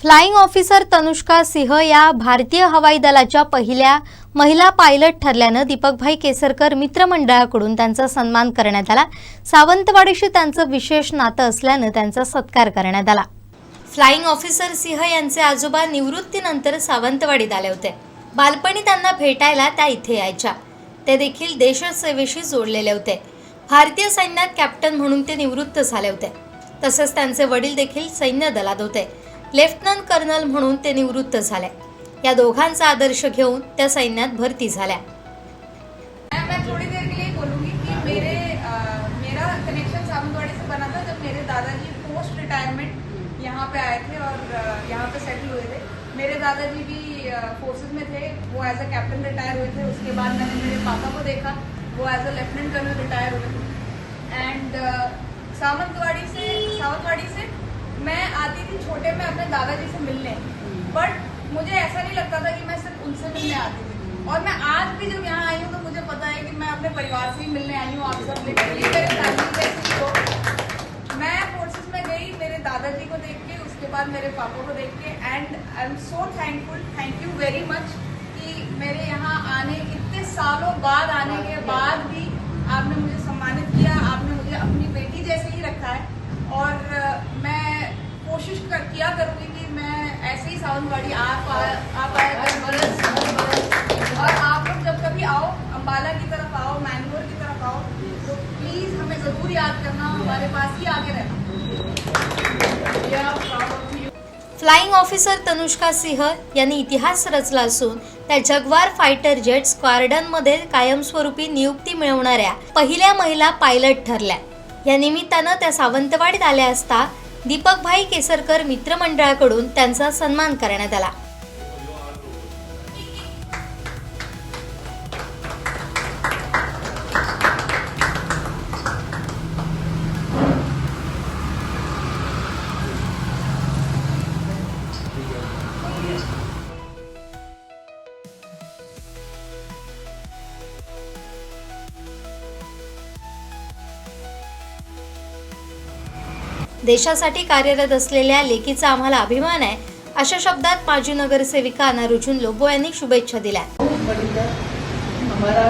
Flying officer Tanushka सिंह या भारतीय हवाई दलाच्या पहिल्या महिला पायलट ठरल्यानं दीपकभाई केसरकर मित्रमंडळाकडून त्यांचा सन्मान करण्यात आला. सावंतवाडीशी त्यांचं विशेष नातं असल्यानं त्यांचा सत्कार करण्यात आला. फ्लाइंग ऑफिसर सिंह यांचे आजोबा निवृत्तीनंतर सावंतवाडीत आले होते. बालपणी त्यांना भेटायला त्या इथे यायच्या. ते देखील देशसेवेशी जोडलेले होते. भारतीय सैन्यात कॅप्टन म्हणून ते निवृत्त झाले होते. तसेच त्यांचे वडील देखील सैन्य दलात होते. लेफ्टनंट कर्नल म्हणून ते निवृत्त झाले. या दोघांचा आदर्श घेऊन त्या सैन्यात भरती झाल्या. मैं थोड़ी देर के लिए बोलूंगी कि मेरे मेरा कनेक्शन बना था जब मेरे दादाजी पोस्ट रिटायरमेंट यहाँ पे आए थे और यहाँ पे सेटल हुए थे। मेरे दादाजी भी फोर्सेस में थे। वो एज अ कैप्टन रिटायर हुए थे। उसके बाद मैंने मेरे पापा को देखा। वो as a lieutenant colonel retire हुए थे। एंड सावंतवाड़ी छोटे में अपने दादाजी से मिलने। बट मुझे ऐसा नहीं लगता था कि मैं सिर्फ़ उनसे मिलने आती थी। और मैं आज भी जब यहाँ आई हूँ तो मुझे पता है कि मैं अपने परिवार से ही मिलने आई हूँ, आप सब लिटरली मैं फोर्सेस में गई, मेरे दादाजी को देख के, उसके बाद मेरे पापा को देख के and I am so thankful thank you very much कि मेरे यहाँ आने, इतने सालों बाद आने के बाद भी ऐसे ही सावंतवाड़ी आ आप आ पाया बरस और आप लोग जब कभी आओ अम्बाला की तरफ आओ मैंगलोर की तरफ आओ तो प्लीज़ हमें ज़रूर याद करना हमारे पास ही आगे रहना। फ्लाइंग ऑफिसर तनुष्का सिंह यांनी इतिहास रचला असून त्या जगवार फायटर जेट स्क्वाडनमध्ये कायमस्वरूपी नियुक्ती मिळवणाऱ्या पहिल्या महिला पायलट ठरल्या. या निमित्तानं त्या सावंतवाडीत आल्या असता दीपकभाई केसरकर मित्रमंडळाकडून त्यांचा सन्मान करण्यात आला. देशासाठी कार्यरत असलेल्या लेकीचा आम्हाला अभिमान आहे अशा शब्दात माजी नगरसेविका अनारुजून लोबो यांनी शुभेच्छा दिल्या. हमारा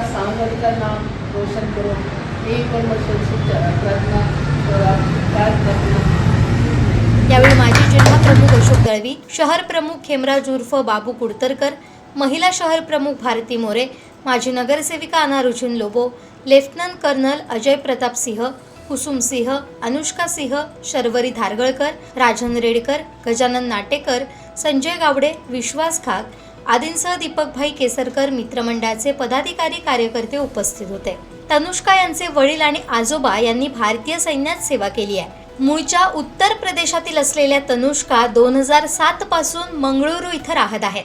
का नाम रोशन करो एक और यावेळी माजी जिल्हा प्रमुख अशोक दळवी शहर प्रमुख खेमराज उर्फ बाबू कुडतरकर महिला शहर प्रमुख भारती मोरे माजी नगरसेविका अनारुजून लोबो लेफ्टनंट कर्नल अजय प्रताप सिंह कुसुम सिंह अनुष्का सिंह शर्वरी धारगळकर राजन रेडकर गजानन नाटेकर संजय गावडे विश्वास खाक आदींसह दीपकभाई केसरकर मित्रमंडळाचे पदाधिकारी कार्यकर्ते उपस्थित होते. तनुष्का यांचे वडील आणि आजोबा यांनी भारतीय सैन्यात सेवा केली आहे. मूळच्या उत्तर प्रदेशातील असलेल्या तनुष्का दोन हजार सात पासून मंगळुरू इथं राहत आहेत.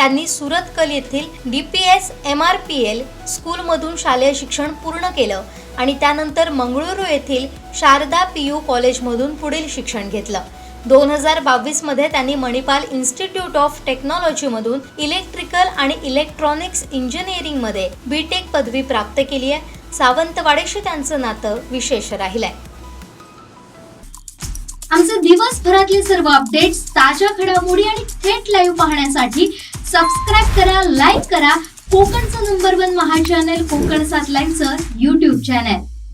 त्यांनी सुरतकल येथील D P S M R P L स्कूलमधून शालेय शिक्षण पूर्ण केलं आणि त्यानंतर मंगळुरू येथील शारदा पी यू कॉलेजमधून पुढील शिक्षण घेतलं. दोन हजार बावीसमध्ये त्यांनी मणिपाल इन्स्टिट्यूट ऑफ टेक्नॉलॉजीमधून इलेक्ट्रिकल आणि इलेक्ट्रॉनिक्स इंजिनिअरिंगमध्ये बी टेक पदवी प्राप्त केली आहे. सावंतवाडीशी त्यांचं नातं विशेष राहिलंय. आमचे दिवसभरातले सर्व अपडेट्स ताज्या घडामोडी आणि थेट लाईव्ह पाहण्यासाठी सबस्क्राईब करा लाईक करा. कोकणचं नंबर वन महा चॅनल कोकण सात लाईव्हचं युट्यूब चॅनल